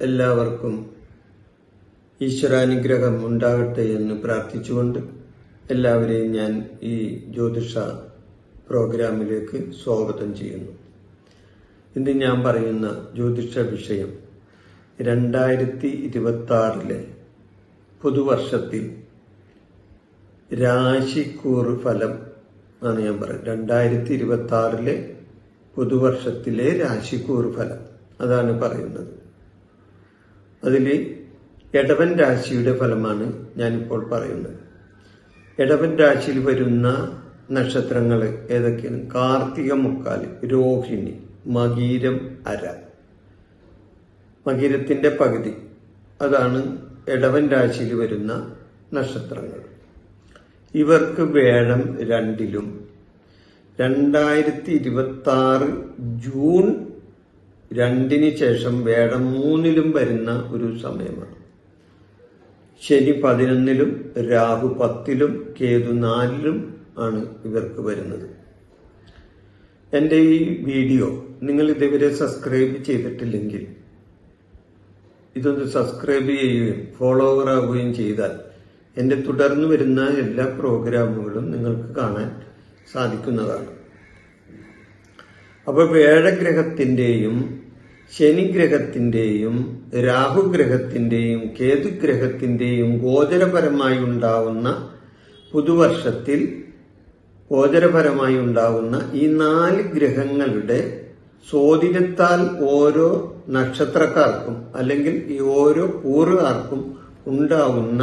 എല്ലാവർക്കും ഈശ്വരാനുഗ്രഹം ഉണ്ടാകട്ടെ എന്ന് പ്രാർത്ഥിച്ചുകൊണ്ട് എല്ലാവരെയും ഞാൻ ഈ ജ്യോതിഷ പ്രോഗ്രാമിലേക്ക് സ്വാഗതം ചെയ്യുന്നു. ഇന്ന് ഞാൻ പറയുന്ന ജ്യോതിഷ വിഷയം രണ്ടായിരത്തി ഇരുപത്തി ആറിലെ പുതുവർഷത്തിൽ രാശിക്കൂറ് ഫലം ആണ് ഞാൻ പറയുന്നത്. രണ്ടായിരത്തി ഇരുപത്തി ആറിലെ പുതുവർഷത്തിലെ രാശിക്കൂർ ഫലം. അതാണ് പറയുന്നത്. അതിൽ എടവൻ രാശിയുടെ ഫലമാണ് ഞാനിപ്പോൾ പറയുന്നത്. എടവൻ രാശിയിൽ വരുന്ന നക്ഷത്രങ്ങൾ ഏതൊക്കെയാണ്? കാർത്തിക മുക്കാൽ രോഹിണി മകീരം അര. മകീരത്തിന്റെ പകുതി. അതാണ് എടവൻ രാശിയിൽ വരുന്ന നക്ഷത്രങ്ങൾ. ഇവർക്ക് വേഴം രണ്ടിലും. രണ്ടായിരത്തി ഇരുപത്തി ആറ് ജൂൺ രണ്ടിന് ശേഷം വേണം മൂന്നിലും വരുന്ന ഒരു സമയമാണ്. ശനി പതിനൊന്നിലും രാഹു പത്തിലും കേതു നാലിലും ആണ് ഇവർക്ക് വരുന്നത്. എന്റെ ഈ വീഡിയോ നിങ്ങൾ ഇതുവരെ സബ്സ്ക്രൈബ് ചെയ്തിട്ടില്ലെങ്കിൽ ഇതൊന്ന് സബ്സ്ക്രൈബ് ചെയ്യുകയും ഫോളോവർ ആവുകയും ചെയ്താൽ എന്റെ തുടർന്നു വരുന്ന എല്ലാ പ്രോഗ്രാമുകളും നിങ്ങൾക്ക് കാണാൻ സാധിക്കുന്നതാണ്. അപ്പോൾ വേഴഗ്രഹത്തിന്റെയും ശനിഗ്രഹത്തിന്റെയും രാഹുഗ്രഹത്തിന്റെയും കേതുഗ്രഹത്തിന്റെയും ഗോചരപരമായി ഉണ്ടാവുന്ന പുതുവർഷത്തിൽ ഗോചരപരമായി ഉണ്ടാവുന്ന ഈ നാല് ഗ്രഹങ്ങളുടെ സ്വാധീനത്താൽ ഓരോ നക്ഷത്രക്കാർക്കും അല്ലെങ്കിൽ ഈ ഓരോ കൂറുകാർക്കും ഉണ്ടാവുന്ന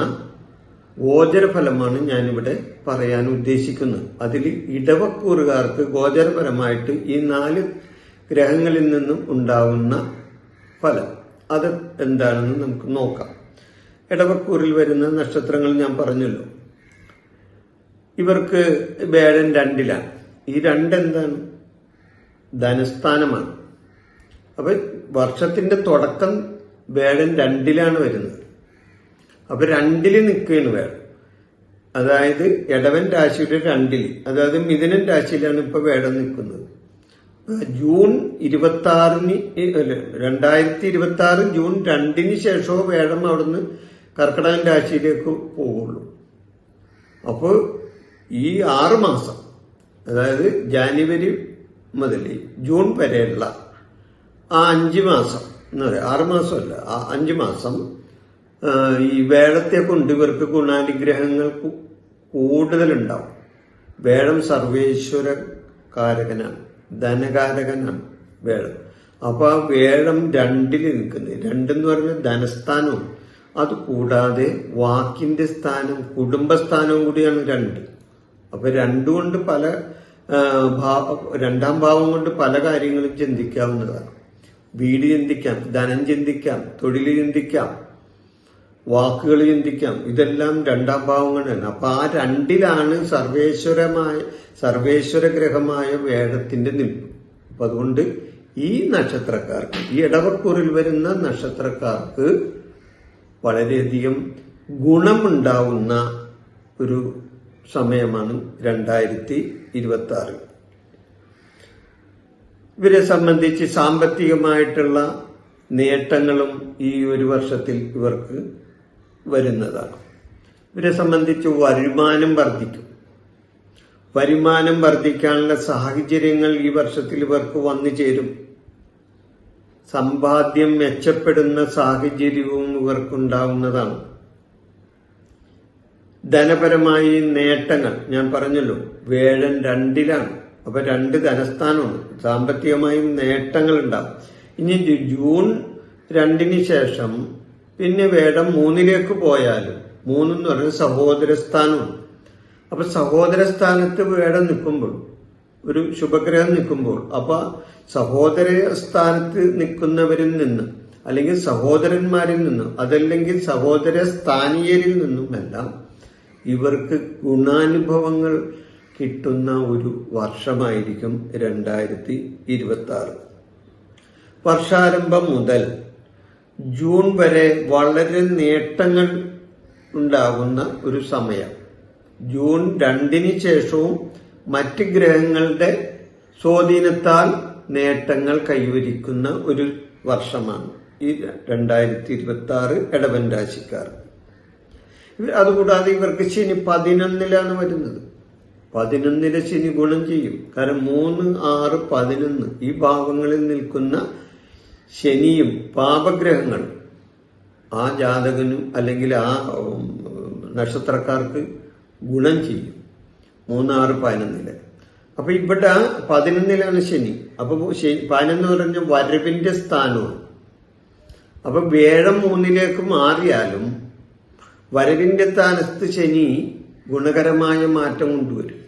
ഗോചരഫലമാണ് ഞാനിവിടെ പറയാൻ ഉദ്ദേശിക്കുന്നത്. അതിൽ ഇടവക്കൂറുകാർക്ക് ഗോചരപരമായിട്ട് ഈ നാല് ഗ്രഹങ്ങളിൽ നിന്നും ഉണ്ടാവുന്ന ഫലം. അത് എന്താണെന്ന് നമുക്ക് നോക്കാം. ഇടവക്കൂറിൽ വരുന്ന നക്ഷത്രങ്ങൾ ഞാൻ പറഞ്ഞല്ലോ. ഇവർക്ക് വേടൻ രണ്ടിലാണ്. ഈ രണ്ടെന്താണ് ധനസ്ഥാനമാണ്. അപ്പൊ വർഷത്തിന്റെ തുടക്കം വേടൻ രണ്ടിലാണ് വരുന്നത്. അപ്പൊ രണ്ടിൽ നിൽക്കുകയാണ് വേറെ. അതായത് ഇടവൻ രാശിയുടെ രണ്ടിൽ അതായത് മിഥുനൻ രാശിയിലാണ് ഇപ്പൊ വേടം നിൽക്കുന്നത് ജൂൺ ഇരുപത്തി ആറിന് രണ്ടായിരത്തി ഇരുപത്തി ആറ് ജൂൺ രണ്ടിന് ശേഷമോ വേടം അവിടുന്ന് കർക്കിടകൻ രാശിയിലേക്ക് പോവുള്ളൂ. അപ്പോൾ ഈ ആറ് മാസം അതായത് ജാനുവരി മുതൽ ജൂൺ വരെയുള്ള ആ അഞ്ച് മാസം എന്ന് പറയാം. ആറ് മാസമല്ല ആ അഞ്ച് മാസം ഈ വേഴത്തെ കൊണ്ട് ഇവർക്ക് ഗുണാനുഗ്രഹങ്ങൾ കൂടുതലുണ്ടാവും. വേഴം സർവേശ്വര കാരകനാണ് ധനകാരകനാണ് വേഴം അപ്പോൾ ആ വേഴം രണ്ടിൽ നിൽക്കുന്നത്. രണ്ടെന്ന് പറഞ്ഞാൽ ധനസ്ഥാനവും അത് കൂടാതെ വാക്കിന്റെ സ്ഥാനം കുടുംബസ്ഥാനവും കൂടിയാണ് രണ്ട്. അപ്പൊ രണ്ടുകൊണ്ട് പല രണ്ടാം ഭാവം കൊണ്ട് പല കാര്യങ്ങളും ചിന്തിക്കാവുന്നതാണ്. വീട് ചിന്തിക്കാം ധനം ചിന്തിക്കാം തൊഴിൽ ചിന്തിക്കാം വാക്കുകൾ ചിന്തിക്കാം. ഇതെല്ലാം രണ്ടാം ഭാവങ്ങളാണ്. അപ്പൊ ആ രണ്ടിലാണ് സർവേശ്വരമായ സർവേശ്വര ഗ്രഹമായ വേദത്തിന്റെ നിൽപ്പ്. അപ്പൊ അതുകൊണ്ട് ഈ നക്ഷത്രക്കാർക്ക് ഈ ഇടവക്കൂറിൽ വരുന്ന നക്ഷത്രക്കാർക്ക് വളരെയധികം ഗുണമുണ്ടാവുന്ന ഒരു സമയമാണ് രണ്ടായിരത്തി ഇരുപത്തി ആറ് ഇവരെ സംബന്ധിച്ച് സാമ്പത്തികമായിട്ടുള്ള നേട്ടങ്ങളും ഈ ഒരു വർഷത്തിൽ ഇവർക്ക് വരുന്നതാണ്. ഇവരെ സംബന്ധിച്ച് വരുമാനം വർദ്ധിക്കും. വരുമാനം വർദ്ധിക്കാനുള്ള സാഹചര്യങ്ങൾ ഈ വർഷത്തിൽ ഇവർക്ക് വന്നു ചേരും. സമ്പാദ്യം മെച്ചപ്പെടുന്ന സാഹചര്യവും ഇവർക്കുണ്ടാവുന്നതാണ്. ധനപരമായി നേട്ടങ്ങൾ ഞാൻ പറഞ്ഞല്ലോ വേഴൻ രണ്ടിലാണ്. അപ്പൊ രണ്ട് ധനസ്ഥാനമുണ്ട്. സാമ്പത്തികമായും നേട്ടങ്ങൾ ഉണ്ടാവും ഇനി ജൂൺ രണ്ടിന് ശേഷം പിന്നെ വേടം മൂന്നിലേക്ക് പോയാലും മൂന്നെന്ന് പറയുന്നത് സഹോദര സ്ഥാനമാണ് അപ്പൊ സഹോദര സ്ഥാനത്ത് വേടം നിൽക്കുമ്പോൾ ഒരു ശുഭഗ്രഹം നിൽക്കുമ്പോൾ അപ്പൊ സഹോദര സ്ഥാനത്ത് നിൽക്കുന്നവരിൽ നിന്ന് അല്ലെങ്കിൽ സഹോദരന്മാരിൽ നിന്നും അതല്ലെങ്കിൽ സഹോദര സ്ഥാനീയരിൽ നിന്നുമെല്ലാം ഇവർക്ക് ഗുണാനുഭവങ്ങൾ കിട്ടുന്ന ഒരു വർഷമായിരിക്കും രണ്ടായിരത്തി ഇരുപത്തി ആറ് വർഷാരംഭം മുതൽ ജൂൺ വരെ വളരെ നേട്ടങ്ങൾ ഉണ്ടാകുന്ന ഒരു സമയം. ജൂൺ രണ്ടിന് ശേഷവും മറ്റ് ഗ്രഹങ്ങളുടെ സ്വാധീനത്താൽ നേട്ടങ്ങൾ കൈവരിക്കുന്ന ഒരു വർഷമാണ്. ഈ രണ്ടായിരത്തി ഇരുപത്തി ആറ് ഇടവൻ രാശിക്കാർ അതുകൂടാതെ ഇവർക്ക് ശനി പതിനൊന്നിലാണ് വരുന്നത്. പതിനൊന്നിലെ ശനി ഗുണം ചെയ്യും. കാരണം മൂന്ന് ആറ് പതിനൊന്ന് ഈ ഭാവങ്ങളിൽ നിൽക്കുന്ന ശനിയും പാപഗ്രഹങ്ങൾ. ആ ജാതകനും അല്ലെങ്കിൽ ആ നക്ഷത്രക്കാർക്ക് ഗുണം ചെയ്യും. മൂന്നാറ് പതിനൊന്നിൽ. അപ്പൊ ഇവിടെ പതിനൊന്നിലാണ് ശനി. അപ്പൊ ശനി പതിനൊന്ന് പറഞ്ഞ വരവിന്റെ സ്ഥാനമാണ്. അപ്പൊ വേഴം മൂന്നിലേക്ക് മാറിയാലും വരവിന്റെ സ്ഥാനത്ത് ശനി ഗുണകരമായ മാറ്റം കൊണ്ടുവരും.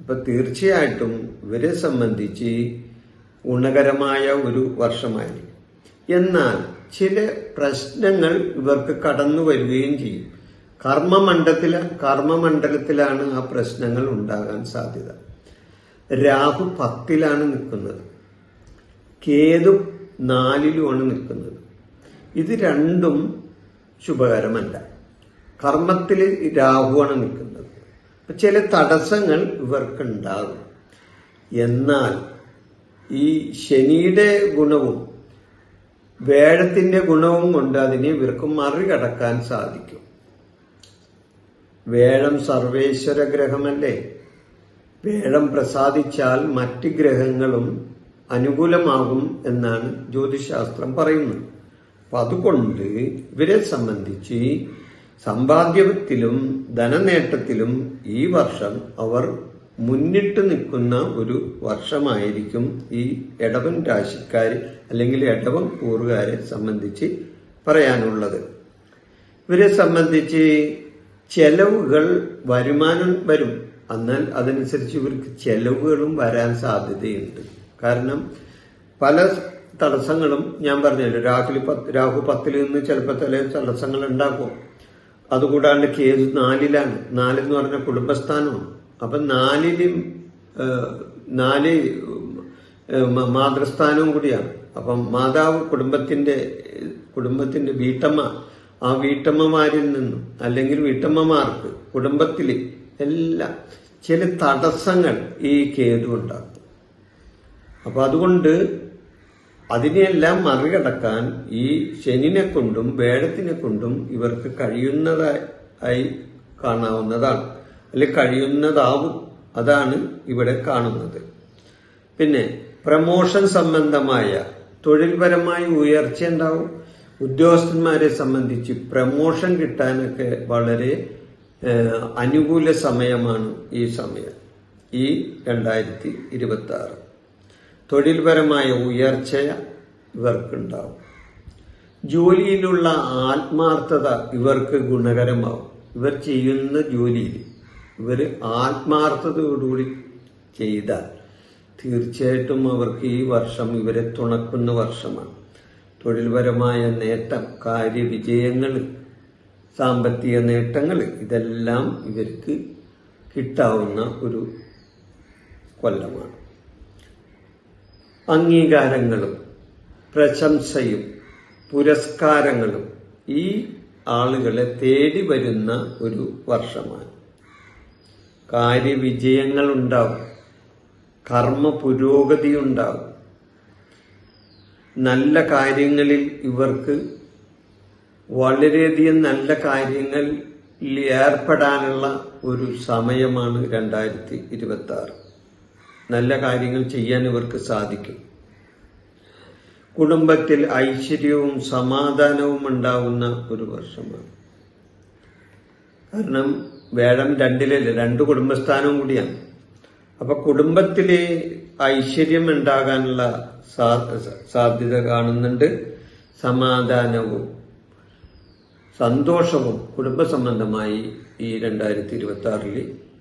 അപ്പൊ തീർച്ചയായിട്ടും ഇവരെ സംബന്ധിച്ച് ഗുണകരമായ ഒരു വർഷമായി എന്നാൽ ചില പ്രശ്നങ്ങൾ ഇവർക്ക് കടന്നു വരികയും ചെയ്യും. കർമ്മമണ്ഡലത്തില കർമ്മമണ്ഡലത്തിലാണ് ആ പ്രശ്നങ്ങൾ ഉണ്ടാകാൻ സാധ്യത. രാഹു പത്തിലാണ് നിൽക്കുന്നത്. കേതു നാലിലുമാണ് നിൽക്കുന്നത്. ഇത് രണ്ടും ശുഭകരമല്ല. കർമ്മത്തിൽ രാഹുവാണ് നിൽക്കുന്നത്. ചില തടസ്സങ്ങൾ ഇവർക്കുണ്ടാകും. എന്നാൽ ഈ ശനിയുടെ ഗുണവും വേഴത്തിന്റെ ഗുണവും കൊണ്ട് അതിനെ ഇവർക്ക് മറികടക്കാൻ സാധിക്കും. വേഴം സർവേശ്വര ഗ്രഹമല്ലേ? വേഴം പ്രസാദിച്ചാൽ മറ്റ് ഗ്രഹങ്ങളും അനുകൂലമാകും എന്നാണ് ജ്യോതിശാസ്ത്രം പറയുന്നത് അപ്പൊ അതുകൊണ്ട് ഇവരെ സംബന്ധിച്ച് സമ്പാദ്യത്തിലും ധനനേട്ടത്തിലും ഈ വർഷം അവർ മുന്നിട്ട് നിൽക്കുന്ന ഒരു വർഷമായിരിക്കും ഈ ഇടവൻ രാശിക്കാർ അല്ലെങ്കിൽ ഇടവൻ കൂറുകാരെ സംബന്ധിച്ച് പറയാനുള്ളത്. ഇവരെ സംബന്ധിച്ച് ചെലവുകൾ വരുമാനം വരും. എന്നാൽ അതനുസരിച്ച് ഇവർക്ക് ചെലവുകളും വരാൻ സാധ്യതയുണ്ട്. കാരണം പല തടസ്സങ്ങളും ഞാൻ പറഞ്ഞല്ലോ രാഹുൽ പത്ത് രാഹു പത്തിൽ നിന്ന് ചിലപ്പോൾ ചില തടസ്സങ്ങൾ ഉണ്ടാക്കും. അതുകൂടാണ്ട് കേതു നാലിലാണ്. നാലെന്ന് പറഞ്ഞ കുടുംബസ്ഥാനമാണ്. അപ്പൊ നാലിലും നാല് മാതൃസ്ഥാനവും കൂടിയാണ്. അപ്പം മാതാവ് കുടുംബത്തിന്റെ കുടുംബത്തിന്റെ വീട്ടമ്മ ആ വീട്ടമ്മമാരിൽ നിന്നും അല്ലെങ്കിൽ വീട്ടമ്മമാർക്ക് കുടുംബത്തിൽ എല്ലാം ചില തടസ്സങ്ങൾ ഈ കേതു ഉണ്ടാക്കും. അപ്പൊ അതുകൊണ്ട് അതിനെയെല്ലാം മറികടക്കാൻ ഈ ശനിനെ കൊണ്ടും വേഴത്തിനെ കൊണ്ടും ഇവർക്ക് കഴിയുന്നതായി കാണാവുന്നതാണ്. അല്ലെങ്കിൽ കഴിയുന്നതാവും. അതാണ് ഇവിടെ കാണുന്നത്. പിന്നെ പ്രമോഷൻ സംബന്ധമായ തൊഴിൽപരമായ ഉയർച്ച ഉണ്ടാവും ഉദ്യോഗസ്ഥന്മാരെ സംബന്ധിച്ച് പ്രമോഷൻ കിട്ടാനൊക്കെ വളരെ അനുകൂല സമയമാണ് ഈ സമയം. ഈ രണ്ടായിരത്തി ഇരുപത്തി ആറ് തൊഴിൽപരമായ ഉയർച്ച ഇവർക്കുണ്ടാവും. ജോലിയിലുള്ള ആത്മാർത്ഥത ഇവർക്ക് ഗുണകരമാവും. ഇവർ ചെയ്യുന്ന ജോലിയിൽ ഇവർ ആത്മാർത്ഥതയോടുകൂടി ചെയ്താൽ തീർച്ചയായിട്ടും അവർക്ക് ഈ വർഷം ഇവരെ തുണക്കുന്ന വർഷമാണ്. തൊഴിൽപരമായ നേട്ടം കാര്യവിജയങ്ങൾ സാമ്പത്തിക നേട്ടങ്ങൾ ഇതെല്ലാം ഇവർക്ക് കിട്ടാവുന്ന ഒരു കൊല്ലമാണ്. അംഗീകാരങ്ങളും പ്രശംസയും പുരസ്കാരങ്ങളും ഈ ആളുകളെ തേടി വരുന്ന ഒരു വർഷമാണ്. കാര്യവിജയങ്ങൾ ഉണ്ടാവും കർമ്മ പുരോഗതി ഉണ്ടാവും നല്ല കാര്യങ്ങളിൽ ഇവർക്ക് വളരെയധികം നല്ല കാര്യങ്ങളിൽ ഏർപ്പെടാനുള്ള ഒരു സമയമാണ് രണ്ടായിരത്തി ഇരുപത്തി ആറ് നല്ല കാര്യങ്ങൾ ചെയ്യാൻ ഇവർക്ക് സാധിക്കും. കുടുംബത്തിൽ ഐശ്വര്യവും സമാധാനവും ഉണ്ടാവുന്ന ഒരു വർഷമാണ്. കാരണം വേഴം രണ്ടിലല്ലേ രണ്ട് കുടുംബസ്ഥാനവും കൂടിയാണ്. അപ്പൊ കുടുംബത്തിലെ ഐശ്വര്യം ഉണ്ടാകാനുള്ള സാധ്യത കാണുന്നുണ്ട്. സമാധാനവും സന്തോഷവും കുടുംബ സംബന്ധമായി ഈ രണ്ടായിരത്തി ഇരുപത്തി ആറിൽ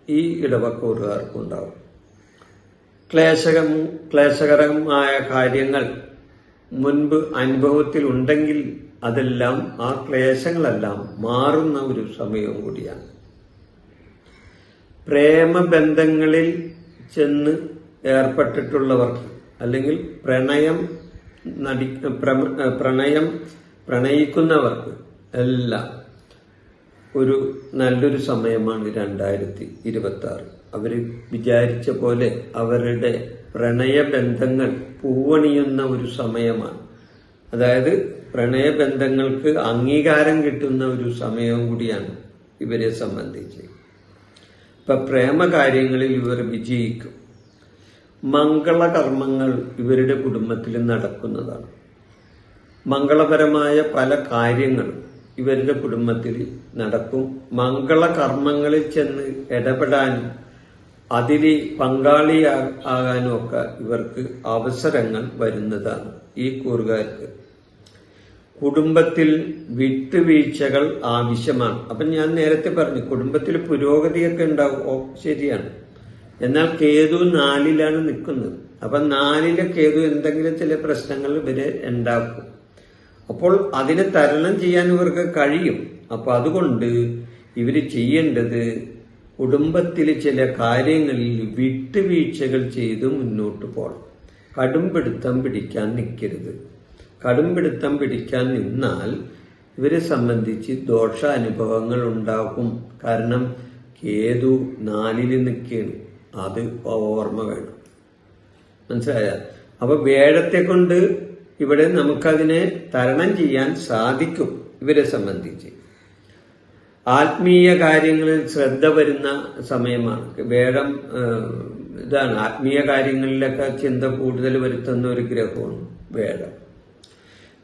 ഈ ഇടവക്കൂറുകാർക്കുണ്ടാവും ക്ലേശകം ക്ലേശകരമായ കാര്യങ്ങൾ മുൻപ് അനുഭവത്തിൽ ഉണ്ടെങ്കിൽ അതെല്ലാം ആ ക്ലേശങ്ങളെല്ലാം മാറുന്ന ഒരു സമയവും കൂടിയാണ്. പ്രേമബന്ധങ്ങളിൽ ചെന്ന് ഏർപ്പെട്ടിട്ടുള്ളവർക്ക് അല്ലെങ്കിൽ പ്രണയം നടി പ്രണയം പ്രണയിക്കുന്നവർക്ക് എല്ലാം ഒരു നല്ലൊരു സമയമാണ് രണ്ടായിരത്തി ഇരുപത്തി ആറ് അവർ വിചാരിച്ച പോലെ അവരുടെ പ്രണയബന്ധങ്ങൾ പൂവണിയുന്ന ഒരു സമയമാണ്. അതായത് പ്രണയബന്ധങ്ങൾക്ക് അംഗീകാരം കിട്ടുന്ന ഒരു സമയവും കൂടിയാണ് ഇവരെ സംബന്ധിച്ച്. ഇപ്പൊ പ്രേമകാര്യങ്ങളിൽ ഇവർ വിജയിക്കും. മംഗളകർമ്മങ്ങൾ ഇവരുടെ കുടുംബത്തിൽ നടക്കുന്നതാണ്. മംഗളപരമായ പല കാര്യങ്ങളും ഇവരുടെ കുടുംബത്തിൽ നടക്കും. മംഗളകർമ്മങ്ങളിൽ ചെന്ന് ഇടപെടാനും അതിൽ പങ്കാളിയാകാനും ഒക്കെ ഇവർക്ക് അവസരങ്ങൾ വരുന്നതാണ് ഈ കൂറുകാർക്ക്. കുടുംബത്തിൽ വിട്ടുവീഴ്ചകൾ ആവശ്യമാണ്. അപ്പം ഞാൻ നേരത്തെ പറഞ്ഞു കുടുംബത്തിൽ പുരോഗതിയൊക്കെ ഉണ്ടാവും. ഓ ശരിയാണ്. എന്നാൽ കേതു നാലിലാണ് നിൽക്കുന്നത്. അപ്പം നാലിലെ കേതു എന്തെങ്കിലും ചില പ്രശ്നങ്ങൾ ഇവരെ ഉണ്ടാക്കും. അപ്പോൾ അതിനെ തരണം ചെയ്യാൻ ഇവർക്ക് കഴിയും. അപ്പോൾ അതുകൊണ്ട് ഇവർ ചെയ്യേണ്ടത് കുടുംബത്തിൽ ചില കാര്യങ്ങളിൽ വിട്ടുവീഴ്ചകൾ ചെയ്ത് മുന്നോട്ട് പോകണം. കടുംപിടുത്തം പിടിക്കാൻ നിൽക്കരുത്. കടുംപിടുത്തം പിടിക്കാൻ നിന്നാൽ ഇവരെ സംബന്ധിച്ച് ദോഷ അനുഭവങ്ങൾ ഉണ്ടാകും. കാരണം കേതു നാലിൽ നിൽക്കുകയാണ് അത് ഓർമ്മ വേണം. മനസ്സിലായ? അപ്പൊ വേഴത്തെ കൊണ്ട് ഇവിടെ നമുക്കതിനെ തരണം ചെയ്യാൻ സാധിക്കും ഇവരെ സംബന്ധിച്ച്. ആത്മീയ കാര്യങ്ങളിൽ ശ്രദ്ധ വരുന്ന സമയമാണ്. വേഴം ഇതാണ്. ആത്മീയ കാര്യങ്ങളിലൊക്കെ ചിന്ത കൂടുതൽ വരുത്തുന്ന ഒരു ഗ്രഹമാണ് വേഴം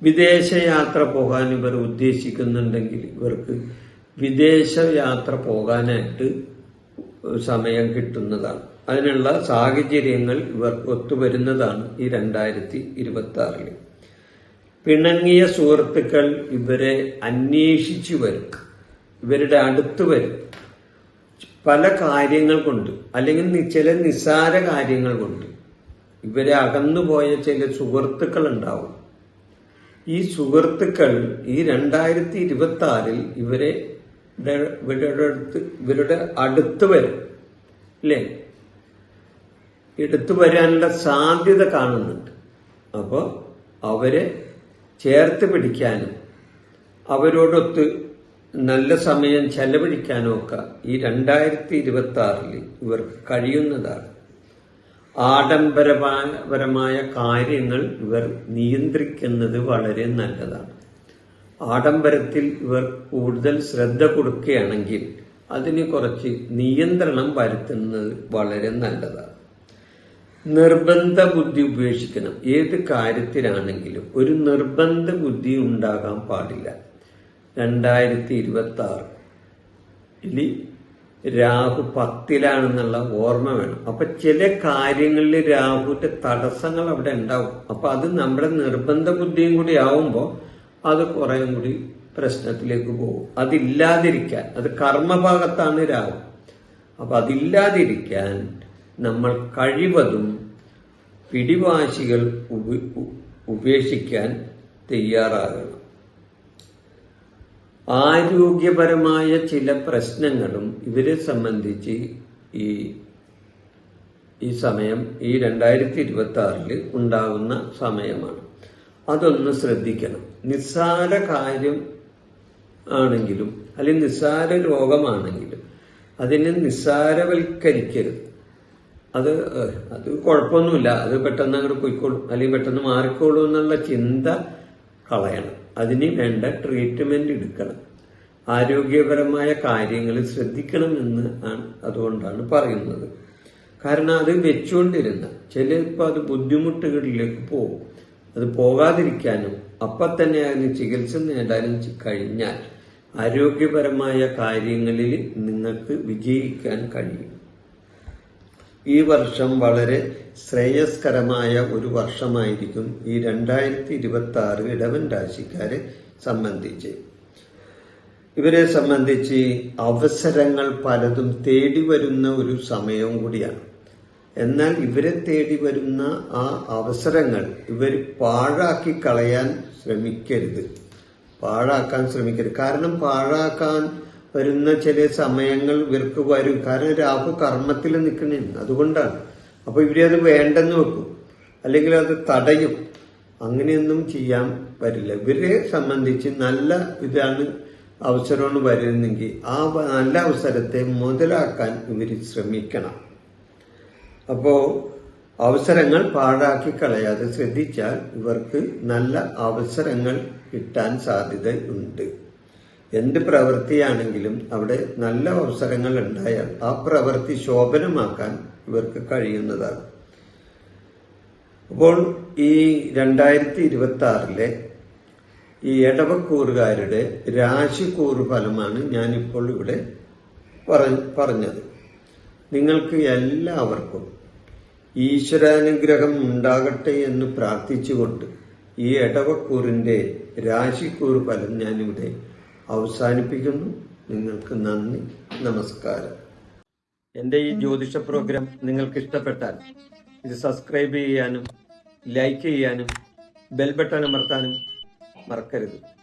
വിദേശ യാത്ര പോകാൻ ഇവർ ഉദ്ദേശിക്കുന്നുണ്ടെങ്കിൽ ഇവർക്ക് വിദേശ യാത്ര പോകാനായിട്ട് സമയം കിട്ടുന്നതാണ്. അതിനുള്ള സാഹചര്യങ്ങൾ ഇവർ ഒത്തുവരുന്നതാണ് ഈ രണ്ടായിരത്തി ഇരുപത്തി ആറിൽ പിണങ്ങിയ സുഹൃത്തുക്കൾ ഇവരെ അന്വേഷിച്ചു വരും. ഇവരുടെ അടുത്ത് വരും. പല കാര്യങ്ങൾ കൊണ്ട് അല്ലെങ്കിൽ ചില നിസ്സാര കാര്യങ്ങൾ കൊണ്ട് ഇവരെ അകന്നുപോയ ചില സുഹൃത്തുക്കൾ ഉണ്ടാവും. ഈ സുഹൃത്തുക്കൾ ഈ രണ്ടായിരത്തി ഇരുപത്തി ആറിൽ ഇവരെ ഇവരുടെ അടുത്ത് വരും അല്ലേ എടുത്തു വരാനുള്ള സാധ്യത കാണുന്നുണ്ട്. അപ്പോൾ അവരെ ചേർത്ത് പിടിക്കാനും അവരോടൊത്ത് നല്ല സമയം ചെലവഴിക്കാനും ഒക്കെ ഈ രണ്ടായിരത്തി ഇരുപത്തി ആറിൽ ഇവർക്ക് കഴിയുന്നതാണ്. ആഡംബരപരമായ കാര്യങ്ങൾ ഇവർ നിയന്ത്രിക്കുന്നത് വളരെ നല്ലതാണ്. ആഡംബരത്തിൽ ഇവർ കൂടുതൽ ശ്രദ്ധ കൊടുക്കുകയാണെങ്കിൽ അതിന് കുറച്ച് നിയന്ത്രണം വരുത്തുന്നത് വളരെ നല്ലതാണ്. നിർബന്ധ ബുദ്ധി ഉപേക്ഷിക്കണം. ഏത് കാര്യത്തിലാണെങ്കിലും ഒരു നിർബന്ധ ബുദ്ധി ഉണ്ടാകാൻ പാടില്ല. രണ്ടായിരത്തി ഇരുപത്തി ആറ് ഇനി രാഹു പത്തിലാണെന്നുള്ള ഓർമ്മ വേണം. അപ്പൊ ചില കാര്യങ്ങളിൽ രാഹുവിന്റെ തടസ്സങ്ങൾ അവിടെ ഉണ്ടാവും. അപ്പൊ അത് നമ്മുടെ നിർബന്ധ ബുദ്ധിയും കൂടി ആവുമ്പോൾ അത് കുറേയും കൂടി പ്രശ്നത്തിലേക്ക് പോകും. അതില്ലാതിരിക്കാൻ അത് കർമ്മഭാഗത്താണ് രാഹു. അപ്പൊ അതില്ലാതിരിക്കാൻ നമ്മൾ കഴിവതും പിടിവാശികൾ ഉപേക്ഷിക്കാൻ തയ്യാറാകണം. ആരോഗ്യപരമായ ചില പ്രശ്നങ്ങളും ഇവരെ സംബന്ധിച്ച് ഈ ഈ സമയം ഈ രണ്ടായിരത്തി ഇരുപത്തി ആറിൽ ഉണ്ടാകുന്ന സമയമാണ്. അതൊന്ന് ശ്രദ്ധിക്കണം. നിസ്സാര കാര്യം ആണെങ്കിലും അല്ലെങ്കിൽ നിസ്സാര രോഗമാണെങ്കിലും അതിനെ നിസ്സാരവൽക്കരിക്കരുത്. അത് അത് കുഴപ്പമൊന്നുമില്ല. അത് പെട്ടെന്ന് അങ്ങോട്ട് പോയിക്കോളും അല്ലെങ്കിൽ പെട്ടെന്ന് മാറിക്കോളും എന്നുള്ള ചിന്ത കളയണം. അതിന് വേണ്ട ട്രീറ്റ്മെന്റ് എടുക്കണം. ആരോഗ്യപരമായ കാര്യങ്ങൾ ശ്രദ്ധിക്കണമെന്ന് ആണ് അതുകൊണ്ടാണ് പറയുന്നത്. കാരണം അത് വെച്ചുകൊണ്ടിരുന്ന ചിലപ്പോൾ അത് ബുദ്ധിമുട്ടുകളിലേക്ക് പോകും. അത് പോകാതിരിക്കാനും അപ്പം തന്നെ അതിന് ചികിത്സ നേടാനും കഴിഞ്ഞാൽ ആരോഗ്യപരമായ കാര്യങ്ങളിൽ നിങ്ങൾക്ക് വിജയിക്കാൻ കഴിയും. ഈ വർഷം വളരെ ശ്രേയസ്കരമായ ഒരു വർഷമായിരിക്കും ഈ രണ്ടായിരത്തി ഇരുപത്തി ആറ് ഇടവൻ രാശിക്കാരെ സംബന്ധിച്ച്. ഇവരെ സംബന്ധിച്ച് അവസരങ്ങൾ പലതും തേടി വരുന്ന ഒരു സമയവും കൂടിയാണ്. എന്നാൽ ഇവരെ തേടി വരുന്ന ആ അവസരങ്ങൾ ഇവർ പാഴാക്കി കളയാൻ ശ്രമിക്കരുത്. പാഴാക്കാൻ ശ്രമിക്കരുത്. കാരണം പാഴാക്കാൻ വരുന്ന ചില സമയങ്ങൾ ഇവർക്ക് വരും കാരണം രാഹു കർമ്മത്തിൽ നിൽക്കണേ അതുകൊണ്ടാണ്. അപ്പൊ ഇവരെ അത് വേണ്ടെന്ന് വെക്കും. അല്ലെങ്കിൽ അത് തടയും. അങ്ങനെയൊന്നും ചെയ്യാൻ പറ്റില്ല. ഇവരെ സംബന്ധിച്ച് നല്ല ഇതാണ് അവസരമാണ് വരുന്നെങ്കിൽ ആ നല്ല അവസരത്തെ മുതലാക്കാൻ ഇവർ ശ്രമിക്കണം. അപ്പോൾ അവസരങ്ങൾ പാഴാക്കി കളയാതെ ശ്രദ്ധിച്ചാൽ ഇവർക്ക് നല്ല അവസരങ്ങൾ കിട്ടാൻ സാധ്യതയുണ്ട് എന്ത് പ്രവൃത്തിയാണെങ്കിലും അവിടെ നല്ല അവസരങ്ങൾ ഉണ്ടായാൽ ആ പ്രവൃത്തി ശോഭനമാക്കാൻ ഇവർക്ക് കഴിയുന്നതാണ്. അപ്പോൾ ഈ രണ്ടായിരത്തി ഇരുപത്തി ആറിലെ ഈ ഇടവക്കൂറുകാരുടെ രാശിക്കൂറ് ഫലമാണ് ഞാനിപ്പോൾ ഇവിടെ പറ- പറഞ്ഞത്. നിങ്ങൾക്ക് എല്ലാവർക്കും ഈശ്വരാനുഗ്രഹം ഉണ്ടാകട്ടെ എന്ന് പ്രാർത്ഥിച്ചുകൊണ്ട് ഈ ഇടവക്കൂറിന്റെ രാശിക്കൂറ് ഫലം ഞാനിവിടെ അവസാനിപ്പിക്കുന്നു. നിങ്ങൾക്ക് നന്ദി. നമസ്കാരം. എന്റെ ഈ ജ്യോതിഷ പ്രോഗ്രാം നിങ്ങൾക്ക് ഇഷ്ടപ്പെട്ടാൽ ഇത് സബ്സ്ക്രൈബ് ചെയ്യാനും ലൈക്ക് ചെയ്യാനും ബെൽ ബട്ടൺ അമർത്താനും മറക്കരുത്.